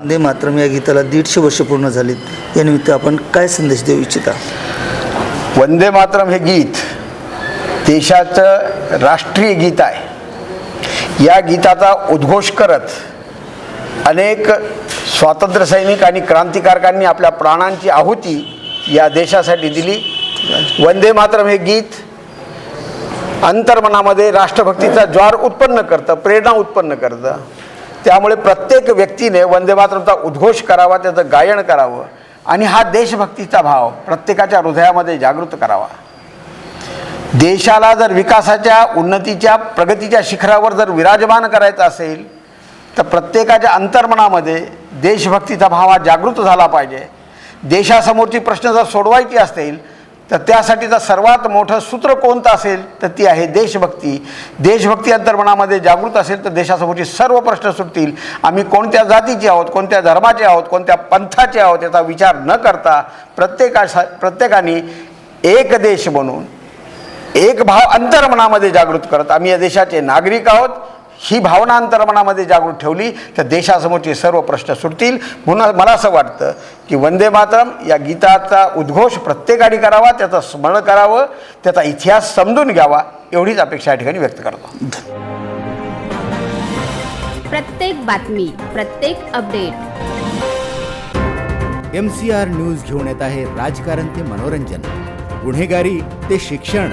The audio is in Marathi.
वंदे मातरम या गीताला दीडशे वर्ष पूर्ण झालीत. यानिमित्त आपण काय संदेश देऊ इच्छिता? वंदे मातरम हे गीत देशाचं राष्ट्रीय गीत आहे. या गीताचा उद्घोष करत अनेक स्वातंत्र्य सैनिक आणि क्रांतिकारकांनी आपल्या प्राणांची आहुती या देशासाठी दिली. वंदे मातरम हे गीत अंतर्मनामध्ये राष्ट्रभक्तीचा ज्वार उत्पन्न करतं प्रेरणा उत्पन्न करतं. त्यामुळे प्रत्येक व्यक्तीने वंदे मातरमचा उद्घोष करावा त्याचं गायन करावं आणि हा देशभक्तीचा भाव प्रत्येकाच्या हृदयामध्ये जागृत करावा. देशाला जर विकासाच्या उन्नतीच्या प्रगतीच्या शिखरावर जर विराजमान करायचं असेल तर प्रत्येकाच्या अंतर्मनामध्ये देशभक्तीचा भाव हा जागृत झाला पाहिजे. देशासमोरची प्रश्न जर सोडवायची असतील तर त्यासाठीचं सर्वात मोठं सूत्र कोणतं असेल तर ती आहे देशभक्ती. देशभक्ती अंतर्मनामध्ये जागृत असेल तर देशासमोरचे सर्व प्रश्न सुटतील. आम्ही कोणत्या जातीचे आहोत कोणत्या धर्माचे आहोत कोणत्या पंथाचे आहोत याचा विचार न करता प्रत्येका प्रत्येकाने एक देश बनून एक भाव अंतर्मनामध्ये जागृत करत आम्ही या देशाचे नागरिक आहोत. ही भावना अंतर्मनामध्ये जागृत ठेवली तर देशासमोरचे सर्व प्रश्न सुटतील. म्हणून मला असं वाटतं की वंदे मातरम या गीताचा उद्घोष प्रत्येकाने करावा त्याचं स्मरण करावं त्याचा इतिहास समजून घ्यावा एवढीच अपेक्षा या ठिकाणी व्यक्त करतो. प्रत्येक बातमी प्रत्येक update. M C R news घेऊन येत आहे राजकारण ते मनोरंजन. गुन्हेगारी ते शिक्षण.